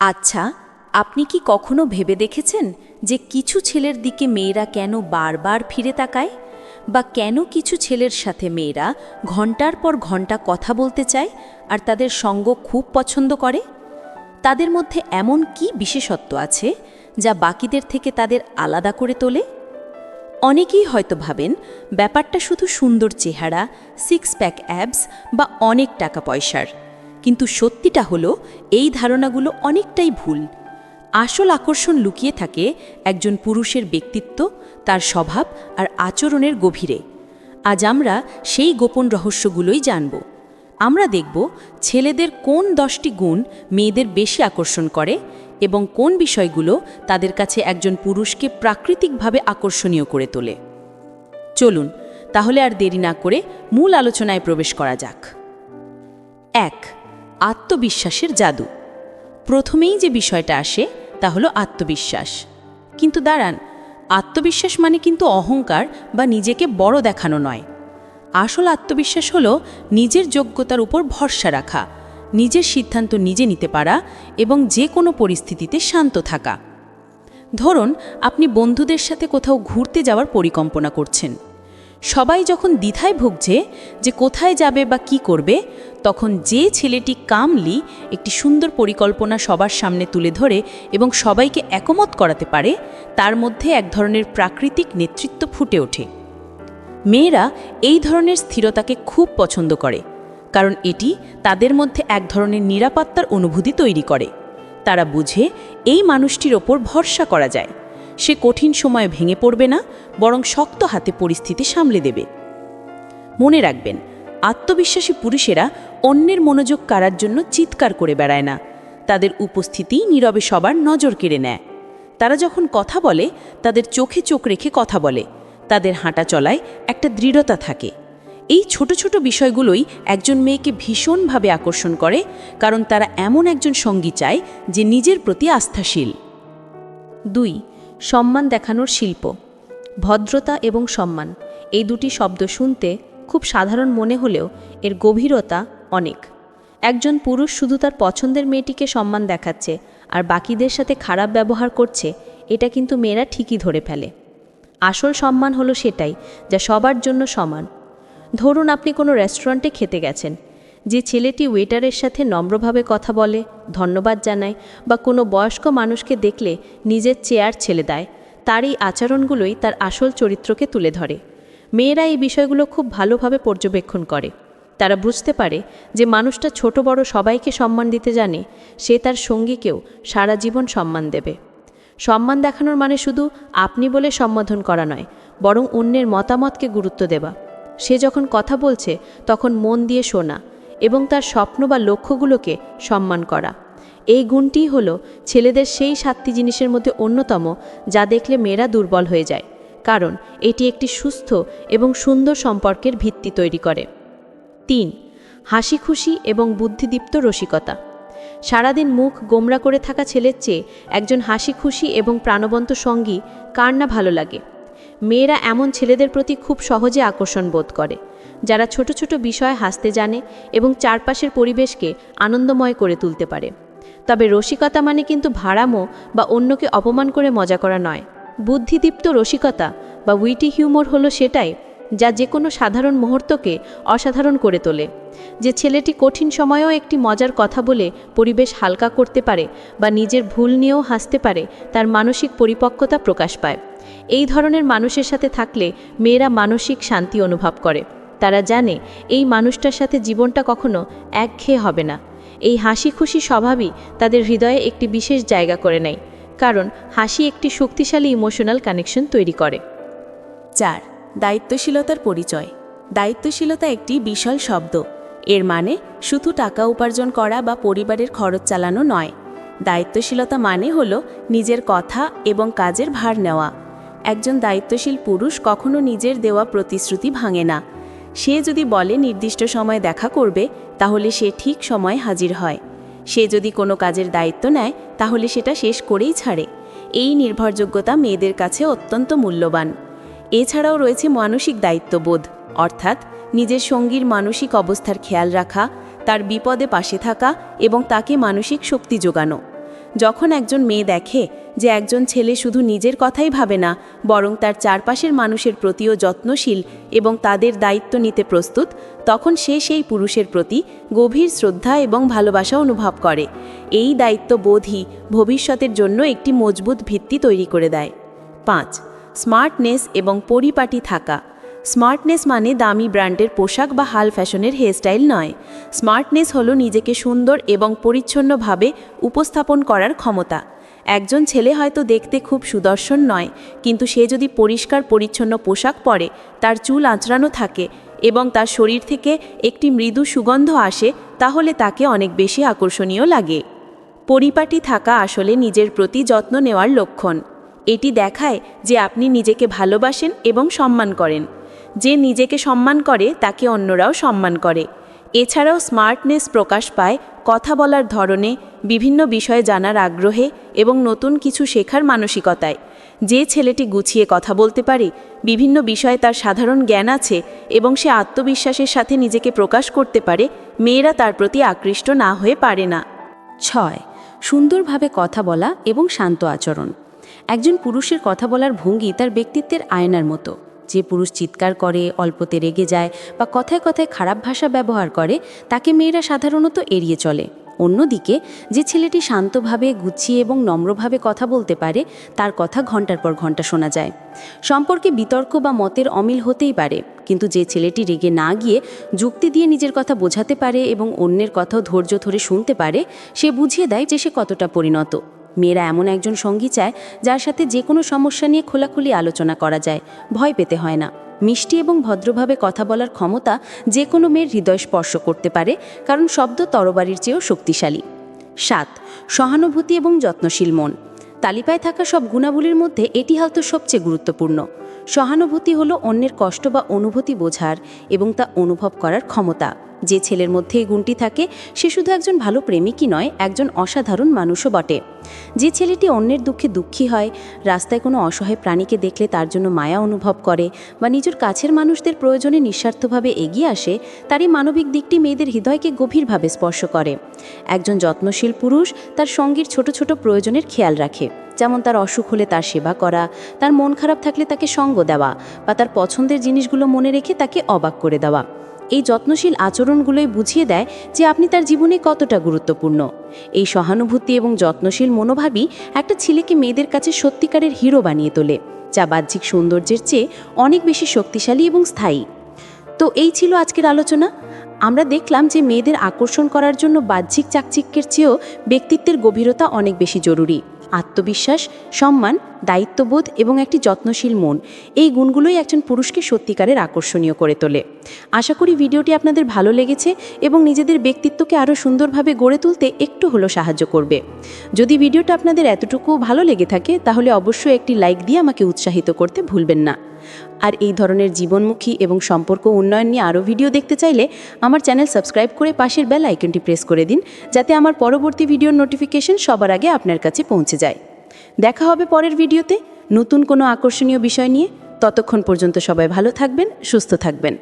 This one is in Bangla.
আচ্ছা আপনি কি কখনো ভেবে দেখেছেন যে কিছু ছেলের দিকে মেয়েরা কেন বারবার ফিরে তাকায়? বা কেন কিছু ছেলের সাথে মেয়েরা ঘণ্টার পর ঘণ্টা কথা বলতে চায় আর তাদের সঙ্গ খুব পছন্দ করে? তাদের মধ্যে এমন কি বিশেষত্ব আছে যা বাকিদের থেকে তাদের আলাদা করে তোলে? অনেকেই হয়তো ভাবেন ব্যাপারটা শুধু সুন্দর চেহারা সিক্স প্যাক অ্যাবস বা অনেক টাকা পয়সার। কিন্তু সত্যিটা হলো, এই ধারণাগুলো অনেকটাই ভুল। আসল আকর্ষণ লুকিয়ে থাকে একজন পুরুষের ব্যক্তিত্ব, তার স্বভাব আর আচরণের গভীরে। আজ আমরা সেই গোপন রহস্যগুলোই জানব। আমরা দেখব ছেলেদের কোন দশটি গুণ মেয়েদের বেশি আকর্ষণ করে এবং কোন বিষয়গুলো তাদের কাছে একজন পুরুষকে প্রাকৃতিকভাবে আকর্ষণীয় করে তোলে। চলুন, তাহলে আর দেরি না করে মূল আলোচনায় প্রবেশ করা যাক। এক আত্মবিশ্বাসের জাদু। প্রথমেই যে বিষয়টা আসে, তা হলো আত্মবিশ্বাস। কিন্তু দাঁড়ান, আত্মবিশ্বাস মানে কিন্তু অহংকার বা নিজেকে বড় দেখানো নয়। আসল আত্মবিশ্বাস হলো নিজের যোগ্যতার উপর ভরসা রাখা, নিজের সিদ্ধান্ত নিজে নিতে পারা এবং যে কোনো পরিস্থিতিতে শান্ত থাকা। ধরুন, আপনি বন্ধুদের সাথে কোথাও ঘুরতে যাওয়ার পরিকল্পনা করছেন। সবাই যখন দ্বিধায় ভুগছে যে কোথায় যাবে বা কি করবে, তখন যে ছেলেটি কামলি একটি সুন্দর পরিকল্পনা সবার সামনে তুলে ধরে এবং সবাইকে একমত করাতে পারে, তার মধ্যে এক ধরনের প্রাকৃতিক নেতৃত্ব ফুটে ওঠে। মেয়েরা এই ধরনের স্থিরতাকে খুব পছন্দ করে, কারণ এটি তাদের মধ্যে এক ধরনের নিরাপত্তার অনুভূতি তৈরি করে। তারা বুঝে এই মানুষটির ওপর ভরসা করা যায়। সে কঠিন সময়ে ভেঙে পড়বে না, বরং শক্ত হাতে পরিস্থিতি সামলে দেবে। মনে রাখবেন, আত্মবিশ্বাসী পুরুষেরা অন্যের মনোযোগ কাড়ার জন্য চিৎকার করে বেড়ায় না। তাদের উপস্থিতিই নীরবে সবার নজর কেড়ে নেয়। তারা যখন কথা বলে, তাদের চোখে চোখ রেখে কথা বলে। তাদের হাঁটা চলায় একটা দৃঢ়তা থাকে। এই ছোট ছোট বিষয়গুলোই একজন মেয়েকে ভীষণভাবে আকর্ষণ করে, কারণ তারা এমন একজন সঙ্গী চায় যে নিজের প্রতি আস্থাশীল। দুই সম্মান দেখানোর শিল্প। ভদ্রতা এবং সম্মান, এই দুটি শব্দ শুনতে খুব সাধারণ মনে হলেও এর গভীরতা অনেক। একজন পুরুষ শুধু তার পছন্দের মেয়েটিকে সম্মান দেখাচ্ছে আর বাকিদের সাথে খারাপ ব্যবহার করছে, এটা কিন্তু মেয়েরা ঠিকই ধরে ফেলে। আসল সম্মান হলো সেটাই, যা সবার জন্য সমান। ধরুন আপনি কোনো রেস্টুরেন্টে খেতে গেছেন যে ছেলেটি ওয়েটারের সাথে নম্রভাবে কথা বলে, ধন্যবাদ জানায় বা কোনো বয়স্ক মানুষকে দেখলে নিজের চেয়ার ছেলে দেয়, তার এই আচরণগুলোই তার আসল চরিত্রকে তুলে ধরে। মেয়েরা এই বিষয়গুলো খুব ভালোভাবে পর্যবেক্ষণ করে। তারা বুঝতে পারে যে মানুষটা ছোট বড় সবাইকে সম্মান দিতে জানে, সে তার সঙ্গীকেও সারা জীবন সম্মান দেবে। সম্মান দেখানোর মানে শুধু আপনি বলে সম্বোধন করা নয়, বরং অন্যের মতামতকে গুরুত্ব দেওয়া। সে যখন কথা বলছে, তখন মন দিয়ে শোনা এবং তার স্বপ্ন বা লক্ষ্যগুলোকে সম্মান করা। এই গুণটি হলো ছেলেদের সেই সাতটি জিনিসের মধ্যে অন্যতম যা দেখলে মেয়েরা দুর্বল হয়ে যায়, কারণ এটি একটি সুস্থ এবং সুন্দর সম্পর্কের ভিত্তি তৈরি করে। তিন হাসি খুশি এবং বুদ্ধিদীপ্ত রসিকতা। সারাদিন মুখ গোমরা করে থাকা ছেলের চেয়ে একজন হাসি খুশি এবং প্রাণবন্ত সঙ্গী কার না ভালো লাগে? মেয়েরা এমন ছেলেদের প্রতি খুব সহজে আকর্ষণ বোধ করে। যারা ছোট ছোট বিষয়ে হাসতে জানে এবং চারপাশের পরিবেশকে আনন্দময় করে তুলতে পারে। তবে রসিকতা মানে কিন্তু ভাড়ামো বা অন্যকে অপমান করে মজা করা নয়। বুদ্ধিদীপ্ত রসিকতা বা উইটি হিউমর হলো সেটাই যা যে কোনো সাধারণ মুহূর্তকে অসাধারণ করে তোলে। যে ছেলেটি কঠিন সময়েও একটি মজার কথা বলে পরিবেশ হালকা করতে পারে বা নিজের ভুল নিয়েও হাসতে পারে, তার মানসিক পরিপক্কতা প্রকাশ পায়। এই ধরনের মানুষের সাথে থাকলে মেয়েরা মানসিক শান্তি অনুভব করে। তারা জানে এই মানুষটার সাথে জীবনটা কখনো একঘেয়ে হবে না। এই হাসি খুশি স্বভাবই তাদের হৃদয়ে একটি বিশেষ জায়গা করে নেয়, কারণ হাসি একটি শক্তিশালী ইমোশনাল কানেকশন তৈরি করে। চার, দায়িত্বশীলতার পরিচয়। দায়িত্বশীলতা একটি বিশাল শব্দ। এর মানে শুধু টাকা উপার্জন করা বা পরিবারের খরচ চালানো নয়। দায়িত্বশীলতা মানে হল নিজের কথা এবং কাজের ভার নেওয়া। একজন দায়িত্বশীল পুরুষ কখনো নিজের দেওয়া প্রতিশ্রুতি ভাঙে না। সে যদি বলে নির্দিষ্ট সময় দেখা করবে, তাহলে সে ঠিক সময় হাজির হয়। সে যদি কোনো কাজের দায়িত্ব নেয়, তাহলে সেটা শেষ করেই ছাড়ে। এই নির্ভরযোগ্যতা মেয়েদের কাছে অত্যন্ত মূল্যবান। এছাড়াও রয়েছে মানসিক দায়িত্ববোধ, অর্থাৎ নিজের সঙ্গীর মানসিক অবস্থার খেয়াল রাখা, তার বিপদে পাশে থাকা এবং তাকে মানসিক শক্তি যোগানো। যখন একজন মেয়ে দেখে যে একজন ছেলে শুধু নিজের কথাই ভাবে না, বরং তার চারপাশের মানুষের প্রতিও যত্নশীল এবং তাদের দায়িত্ব নিতে প্রস্তুত, তখন সে সেই পুরুষের প্রতি গভীর শ্রদ্ধা এবং ভালোবাসা অনুভব করে। এই দায়িত্ববোধই ভবিষ্যতের জন্য একটি মজবুত ভিত্তি তৈরি করে দেয়। পাঁচ, স্মার্টনেস এবং পরিপাটি থাকা। স্মার্টনেস মানে দামি ব্র্যান্ডের পোশাক বা হাল ফ্যাশনের হেয়ারস্টাইল নয়। স্মার্টনেস হলো নিজেকে সুন্দর এবং পরিচ্ছন্নভাবে উপস্থাপন করার ক্ষমতা। একজন ছেলে হয়তো দেখতে খুব সুদর্শন নয়, কিন্তু সে যদি পরিষ্কার পরিচ্ছন্ন পোশাক পরে, তার চুল আঁচড়ানো থাকে এবং তার শরীর থেকে একটি মৃদু সুগন্ধ আসে, তাহলে তাকে অনেক বেশি আকর্ষণীয় লাগে। পরিপাটি থাকা আসলে নিজের প্রতি যত্ন নেওয়ার লক্ষণ। এটি দেখায় যে আপনি নিজেকে ভালোবাসেন এবং সম্মান করেন। যে নিজেকে সম্মান করে, তাকে অন্যরাও সম্মান করে। এছাড়াও স্মার্টনেস প্রকাশ পায় কথা বলার ধরনে, বিভিন্ন বিষয়ে জানার আগ্রহে এবং নতুন কিছু শেখার মানসিকতায়। যে ছেলেটি গুছিয়ে কথা বলতে পারে, বিভিন্ন বিষয়ে তার সাধারণ জ্ঞান আছে এবং সে আত্মবিশ্বাসের সাথে নিজেকে প্রকাশ করতে পারে, মেয়েরা তার প্রতি আকৃষ্ট না হয়ে পারে না। ছয়, সুন্দরভাবে কথা বলা এবং শান্ত আচরণ। একজন পুরুষের কথা বলার ভঙ্গি তার ব্যক্তিত্বের আয়নার মতো। যে পুরুষ চিৎকার করে, অল্পতে রেগে যায় বা কথায় কথায় খারাপ ভাষা ব্যবহার করে, তাকে মেয়েরা সাধারণত এড়িয়ে চলে। অন্যদিকে, যে ছেলেটি শান্তভাবে গুছিয়ে এবং নম্রভাবে কথা বলতে পারে, তার কথা ঘণ্টার পর ঘণ্টা শোনা যায়। সম্পর্কে বিতর্ক বা মতের অমিল হতেই পারে, কিন্তু যে ছেলেটি রেগে না গিয়ে যুক্তি দিয়ে নিজের কথা বোঝাতে পারে এবং অন্যের কথাও ধৈর্য ধরে শুনতে পারে, সে বুঝিয়ে দেয় যে সে কতটা পরিণত। মেয়েরা এমন একজন সঙ্গী চায় যার সাথে যে কোনো সমস্যা নিয়ে খোলাখুলি আলোচনা করা যায়। ভয় পেতে হয় না। মিষ্টি এবং ভদ্রভাবে কথা বলার ক্ষমতা যে কোনো মেয়ের হৃদয় স্পর্শ করতে পারে, কারণ শব্দ তরবারির চেয়েও শক্তিশালী। সাত, সহানুভূতি এবং যত্নশীল মন। তালিকায় থাকা সব গুণাবলীর মধ্যে এটি হয়তো সবচেয়ে গুরুত্বপূর্ণ। সহানুভূতি হলো অন্যের কষ্ট বা অনুভূতি বোঝার এবং তা অনুভব করার ক্ষমতা। যে ছেলের মধ্যে এই গুণটি থাকে, সে শুধু একজন ভালো প্রেমিকই নয়, একজন অসাধারণ মানুষও বটে। যে ছেলেটি অন্যের দুঃখে দুঃখী হয়, রাস্তায় কোনো অসহায় প্রাণীকে দেখলে তার জন্য মায়া অনুভব করে বা নিজের কাছের মানুষদের প্রয়োজনে নিঃস্বার্থভাবে এগিয়ে আসে তার এই মানবিক দিকটি মেয়েদের হৃদয়কে গভীরভাবে স্পর্শ করে। একজন যত্নশীল পুরুষ তার সঙ্গীর ছোট ছোট প্রয়োজনের খেয়াল রাখে, যেমন তার অসুখ হলে তার সেবা করা, তার মন খারাপ থাকলে তাকে সঙ্গ দেওয়া বা তার পছন্দের জিনিসগুলো মনে রেখে তাকে অবাক করে দেওয়া। এই যত্নশীল আচরণগুলোই বুঝিয়ে দেয় যে আপনি তার জীবনে কতটা গুরুত্বপূর্ণ। এই সহানুভূতি এবং যত্নশীল মনোভাবই একটা ছেলেকে মেয়েদের কাছে সত্যিকারের হিরো বানিয়ে তোলে, যা বাহ্যিক সৌন্দর্যের চেয়ে অনেক বেশি শক্তিশালী এবং স্থায়ী। তো এই ছিল আজকের আলোচনা। আমরা দেখলাম যে মেয়েদের আকর্ষণ করার জন্য বাহ্যিক চাকচিক্যের চেয়েও ব্যক্তিত্বের গভীরতা অনেক বেশি জরুরি। আত্মবিশ্বাস, সম্মান, দায়িত্ববোধ এবং একটি যত্নশীল মন। এই গুণগুলোই একজন পুরুষকে সত্যিকারের আকর্ষণীয় করে তোলে। আশা করি ভিডিওটি আপনাদের ভালো লেগেছে এবং নিজেদের ব্যক্তিত্বকে আরও সুন্দরভাবে গড়ে তুলতে একটু হলো সাহায্য করবে। যদি ভিডিওটা আপনাদের এতটুকু ভালো লেগে থাকে, তাহলে অবশ্যই একটি লাইক দিয়ে আমাকে উৎসাহিত করতে ভুলবেন না। আর এই ধরনের জীবনমুখী এবং সম্পর্ক উন্নয়ন নিয়ে আরও ভিডিও দেখতে চাইলে আমার চ্যানেল সাবস্ক্রাইব করে পাশের বেল আইকনটি প্রেস করে দিন, যাতে আমার পরবর্তী ভিডিওর নোটিফিকেশন সবার আগে আপনার কাছে পৌঁছে যায়। দেখা হবে পরের ভিডিওতে। নতুন কোনো আকর্ষণীয় বিষয় নিয়ে ততক্ষণ পর্যন্ত সবাই ভালো থাকবেন, সুস্থ থাকবেন।